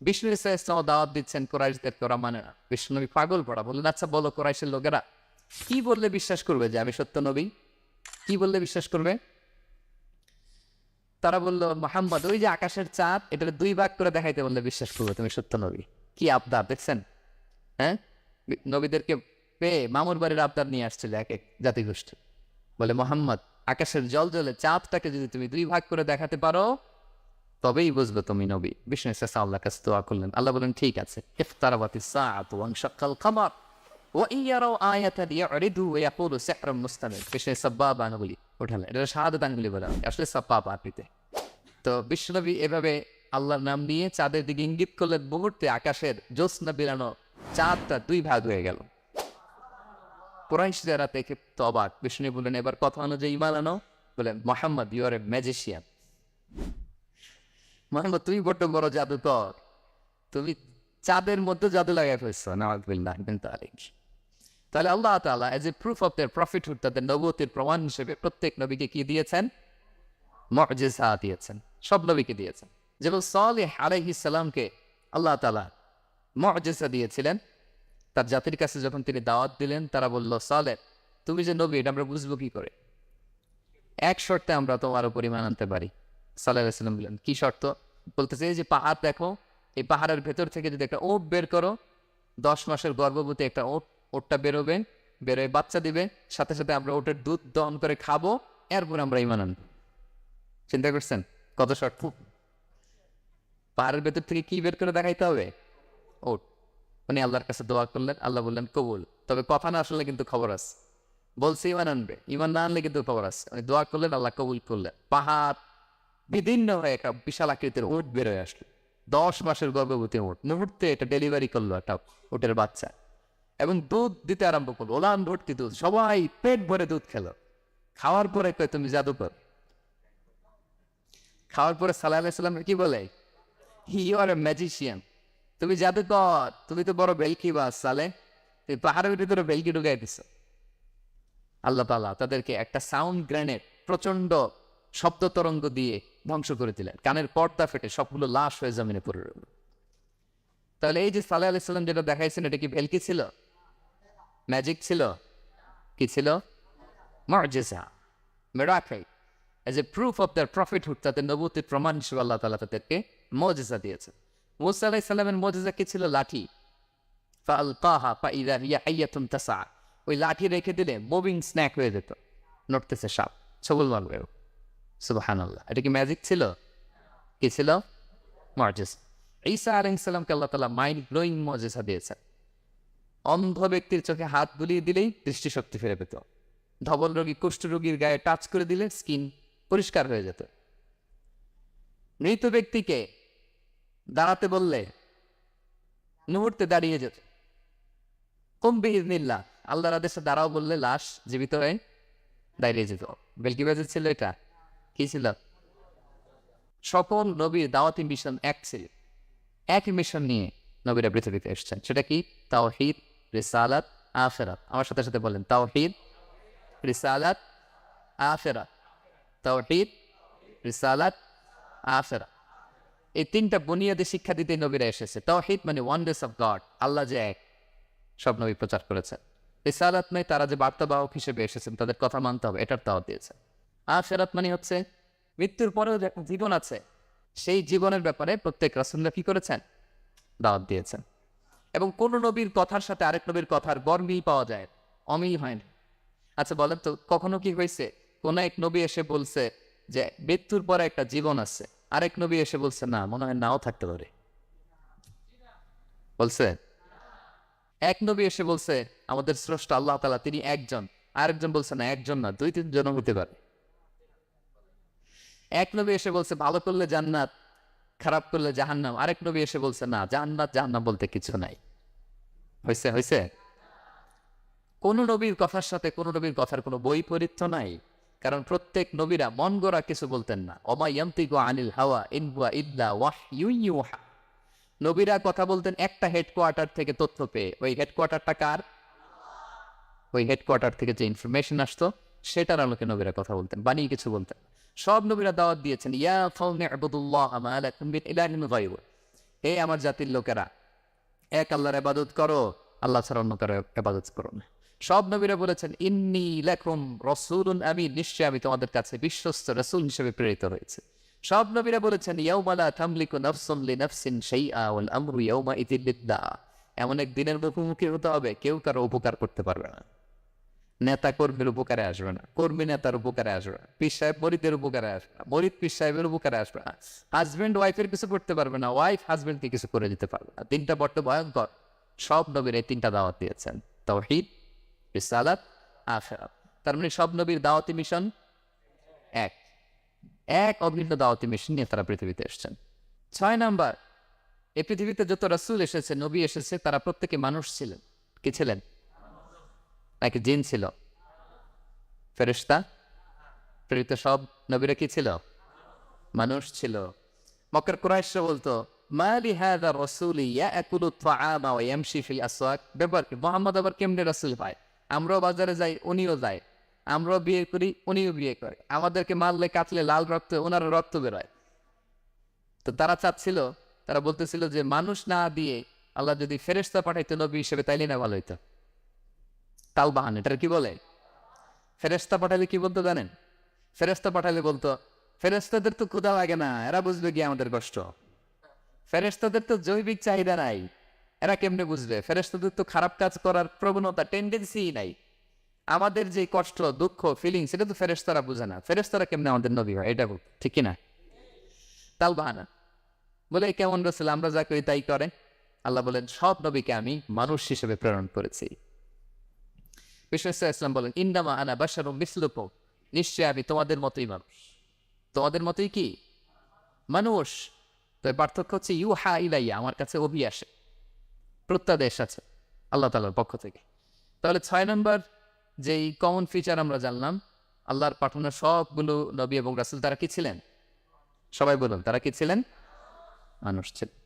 বিষ্ণু ইসলাম দাওয়াত দিচ্ছেন কোরাইশদেরকে ওরা মানে না বিষ্ণু নবী পাগল পড়া। বললেন আচ্ছা বলো কোরাইশের লোকেরা, কি বললে বিশ্বাস করবে যে আমি সত্য নবী? কি বললে বিশ্বাস করবে? তারা বলল ওই যে আকাশের চাঁদ এটা দুই ভাগ করে দেখাইতে বললে বিশ্বাস করবে তুমি সত্য নবী। কি আবদার, দেখছেন? হ্যাঁ? নবীদেরকে পেয়ে মামুর বাড়ির আবদার নিয়ে আসছিল এক এক জাতিগোষ্ঠী। বলে, মোহাম্মদ, আকাশের জল জলে চাঁদটাকে যদি তুমি দুই ভাগ করে দেখাতে পারো তবেই বুঝবে তুমি নবী। বিষ্ণু ইসা আল্লাহ কাছে দোয়া করলেন। আল্লাহ বলেন ঠিক আছে। বিষ্ণু উঠালেন। এটা বলা আসলে তো বিশ্বনবী এভাবে আল্লাহর নাম নিয়ে চাঁদের দিকে ইঙ্গিত করলেন। মুহূর্তে আকাশের জ্যোৎস্না বিরানো চাঁদটা দুই ভাগ হয়ে গেল। কুরাইশ দেখে তো অবাক বিষ্ণু বললেন, এবার কথা অনুযায়ী ইমান আনো। বলেন Mohammad you are a magician Mohammad তুমি বড্ড বড় জাদুকর তুমি চাঁদের মধ্যে জাদু লাগাই ফেলছো নামাজবিল্লাহ তাহলে আল্লাহ তাআলা as a proof of their prophethood তাদের নবতির প্রমাণ হিসেবে প্রত্যেক নবীকে কি দিয়েছেন? মজেসা দিয়েছেন। সব নবীকে দিয়েছেন। যেমন সালেহ আলাইহিস সালামকে আল্লাহ তাআলা মজেসা দিয়েছিলেন। তার জাতির কাছে যখন তিনি দাওয়াত দিলেন, তারা বলল সালে তুমি যে নবী, এটা আমরা বুঝব কি করে? এক শর্তে আমরা তোমার উপর ইমান আনতে পারি। সাল্লাহ সাল্লাম বললেন, কি শর্ত? বলতেছে এই যে পাহাড় দেখো, এই পাহাড়ের ভেতর থেকে যদি একটা ওট বের করো, দশ মাসের গর্ভবতী একটা ওট, ওটটা বেরোবে, বেরোয় বাচ্চা দিবে, সাথে সাথে আমরা ওটের দুধ দহন করে খাব, এরপর আমরা ইমান আনব। চিন্তা করছেন? কত শর্ত? পাহাড়ের ভেতর থেকে কি বের করে দেখাইতে হবে? ওট। উনি আল্লাহর কাছে দোয়া করলেন, আল্লাহ বললেন, কবুল। তবে কথা না আসলে কিন্তু খবর আছে। বলছে ইমান আনবে। ইমান না আনলে কিন্তু খবর আছে। উনি দোয়া করলেন, আল্লাহ কবুল করলেন। পাহাড় বিভিন্ন হয়ে একটা বিশাল আকৃতির উট বেরোয় আসলো। দশ মাসের গর্ভবতী উট। মুহূর্তে এটা ডেলিভারি করল একটা উটের বাচ্চা। এবং দুধ দিতে আরম্ভ করল। ওলান ভর্তি দুধ। সবাই পেট ভরে দুধ খেলো। খাওয়ার পরে কয়, তুমি জাদুকর খাওয়ার পরে সালাহ সাল্লাম কি বলে? হি আর এ ম্যাজিশিয়ান তুমি জাদুকর তুমি তো বড় বেলকি বাস, সালে। তুমি পাহাড়ের ভিতরে বেলকি ঢুকাই দিছ। আল্লাহ তালা তাদেরকে একটা সাউন্ড গ্রেনেড প্রচণ্ড শব্দ তরঙ্গ দিয়ে ধ্বংস করে দিলেন। কানের পর্দা ফেটে সবগুলো লাশ হয়ে জমিনে পড়ে রইল। তাহলে এই যে সালাহ আলাইসাল্লাম যেটা দেখাইছেন, এটা কি ভেলকি ছিল? ম্যাজিক ছিল? কি ছিল? মর্জেসা মেরাকাই as a proof of their তাদের নবতির প্রমাণ হিসেবে আল্লাহ তালা তাদেরকে মজেসা দিয়েছে মুসা আলাহ সাল্লামের মজেসা কি ছিল? লাঠি। ফালকাহা ফাইদা হিয়া হাইয়াতুন তাসা ওই লাঠি রেখে দিলে মুভিং স্ন্যাক হয়ে যেত। নড়তেছে সাপ, ছবল মারবে আল্লাহ এটা কি ম্যাজিক ছিল? কি ছিল? মর্জেস। ঈসা আলাইসাল্লামকে আল্লাহ তালা মাইন্ড মজেসা দিয়েছেন। অন্ধ ব্যক্তির চোখে হাত বুলিয়ে দিলেই দৃষ্টিশক্তি ফিরে পেত। ধবল রোগী কুষ্ঠ রোগীর গায়ে টাচ করে দিলে স্কিন পরিষ্কার হয়ে যেত। মৃত ব্যক্তিকে দাঁড়াতে বললে, মুহূর্তে দাঁড়িয়ে যেত কম বিহিনিল্লা আল্লাহর আদেশে দাঁড়াও বললে লাশ জীবিত হয়ে দাঁড়িয়ে যেত। বেলকি বাজে ছিল এটা? কি ছিল সকল নবীর দাওয়াতি মিশন এক ছিল। এক মিশন নিয়ে নবীরা পৃথিবীতে এসেছেন। সেটা কি? তাওহিদ, রিসালাত আফেরাত আমার সাথে সাথে বলেন, তাওহিদ, রিসালাত আফেরাত তাওহিদ, রিসালাত আফেরাত এই তিনটা বুনিয়াদী শিক্ষা দিতে নবীরা এসেছে। তাওহিদ মানে ওয়ান্ডার্স অফ গড আল্লাহ যে এক, সব নবী প্রচার করেছেন। রিসালাত মানে তারা যে বার্তাবাহক হিসেবে এসেছেন, তাদের কথা মানতে হবে, এটার দাওয়াত দিয়েছে আফেরাত মানে হচ্ছে মৃত্যুর পরেও জীবন আছে, সেই জীবনের ব্যাপারে প্রত্যেক রাসুল্লাহ কি করেছেন? দাওয়াত দিয়েছেন। এবং কোন নবীর কথার সাথে আরেক নবীর কথার গর্মিল পাওয়া যায়, অমিল হয় না আচ্ছা বলেন তো, কখনো কি হয়েছে? কোন এক নবী এসে বলছে যে, মৃত্যুর পরে একটা জীবন আছে। আরেক নবী এসে বলছে, না, মনে হয় নাও থাকতে পারে। বলছে, এক নবী এসে বলছে, আমাদের স্রষ্টা আল্লাহ তালা তিনি একজন। আরেকজন বলছে, না, একজন না দুই তিনজন হতে পারে। এক নবী এসে বলছে, ভালো করলে জান্নাত, খারাপ করলে জাহান্নাম। আরেক নবী এসে বলছে, না, জান্নাত, জাহান্নাম বলতে কিছু নাই। হয়েছে হয়েছে কোন নবীর কথার সাথে কোন নবীর কথার কোনো বৈপরীত্য নাই, কারণ প্রত্যেক নবীরা মন গড়া কিছু বলতেন না। অমা ইয়ান্তিগু আনিল হাওয়া ইনহুয়া ইল্লা ওয়াহ ইউহা। নবীরা কথা বলতেন একটা হেডকোয়ার্টার থেকে তথ্য পেয়ে। ওই হেডকোয়ার্টারটা কার? ওই হেডকোয়ার্টার থেকে যে ইনফরমেশন আসতো, সেটার আলোকে নবীরা কথা বলতেন, বানিয়ে কিছু বলতেন। সব নবীরা দাওয়াত দিয়েছেন, ইয়া ফাউনি আবুদুল্লাহ হে আমার জাতির লোকেরা, এক আল্লাহর আবাদত করো, আল্লাহ ছাড়া অন্য কারও আবাদত করো না। সব নবীরা বলেছেন, ইন্নি লেখম রসুলুন আমি নিশ্চয় আমি তোমাদের কাছে বিশ্বস্ত রসুল হিসেবে প্রেরিত হয়েছে সব নবীরা বলেছেন ইয়াউমালা তামলিকু নাফসুন লি নাফসিন শাইআ ওয়াল আমরু ইয়াউমা ইযিল এমন এক দিনের মুখোমুখি হতে হবে, কেউ কারও উপকার করতে পারবে না। নেতা কর্মীর উপকারে আসবে না, কর্মী নেতার উপকারে আসবে না, পীর সাহেব মরিদের উপকারে আসবে না, মরিদ পীর সাহেবের উপকারে আসবে না হাজবেন্ড ওয়াইফের কিছু করতে পারবে না ওয়াইফ হাজবেন্ডকে কিছু করে দিতে পারবে না। তিনটা বড্ড ভয়ঙ্কর। সব নবীর এই তিনটা দাওয়াত দিয়েছেন, তৌহিদ, রিসালাত, আখেরাত। তার মানে সব নবীর দাওয়াতি মিশন এক। এক অভিন্ন দাওয়াতি মিশন নিয়ে তারা পৃথিবীতে এসেছেন। ছয় নাম্বার এই পৃথিবীতে যত রাসূল এসেছে, নবী এসেছে, তারা প্রত্যেকে মানুষ ছিলেন। কি ছিলেন? নাকি জিন ছিল? ফেরেশতা? প্রেরিত সব নবীরা কি ছিল? মানুষ ছিল। মক্কার কুরাইশরা বলতো মালি হাদা তাআমা ওয়া ইয়ামশি ফিল আসওয়াক? ব্যাপার কি? আবার কেমনে রাসূল আমরাও বাজারে যাই, উনিও যায়। আমরাও বিয়ে করি, উনিও বিয়ে করে। আমাদেরকে মারলে কাটলে লাল রক্ত ওনারও রক্ত বেরোয়। তো তারা চাচ্ছিল, তারা বলতেছিল যে, মানুষ না দিয়ে আল্লাহ যদি ফেরেশতা পাঠাইতো নবী হিসেবে, তাইলে না ভালো হইতো। তাল বাহান এটা কি বলে? ফেরেস্তা পাঠালে কি বলতো জানেন? ফেরেস্তা পাঠালে বলতো ফেরেস্তাদের তো ক্ষুধা লাগে না, এরা বুঝবে কি আমাদের কষ্ট। ফেরেস্তাদের তো জৈবিক চাহিদা নাই, এরা কেমনে বুঝবে? ফেরেস্তাদের তো খারাপ কাজ করার প্রবণতা টেন্ডেন্সি নাই। আমাদের যে কষ্ট, দুঃখ ফিলিং সেটা তো ফেরেস্তারা বুঝে না। ফেরেস্তারা কেমনে আমাদের নবী হয়, এটা ঠিক কিনা? তাল বাহানা বলে, কেমন রসুল, আমরা যা করি তাই করে আল্লাহ বলেন, সব নবীকে আমি মানুষ হিসেবে প্রেরণ করেছি। ইসলাম বলেন ইন্দামা আনা বাসারুম মিসলুপ নিশ্চয় আমি তোমাদের মতোই মানুষ। তোমাদের মতোই কি? মানুষ। তো পার্থক্য হচ্ছে ইউ হা ইলাইয়া, আমার কাছে অভি আসে প্রত্যাদেশ আছে আল্লাহ তালার পক্ষ থেকে। তাহলে ছয় নম্বর যেই কমন ফিচার আমরা জানলাম, আল্লাহর পাঠানো সবগুলো নবী এবং রাসুল তারা কি ছিলেন? সবাই বলুন, তারা কি ছিলেন? মানুষ ছিলেন।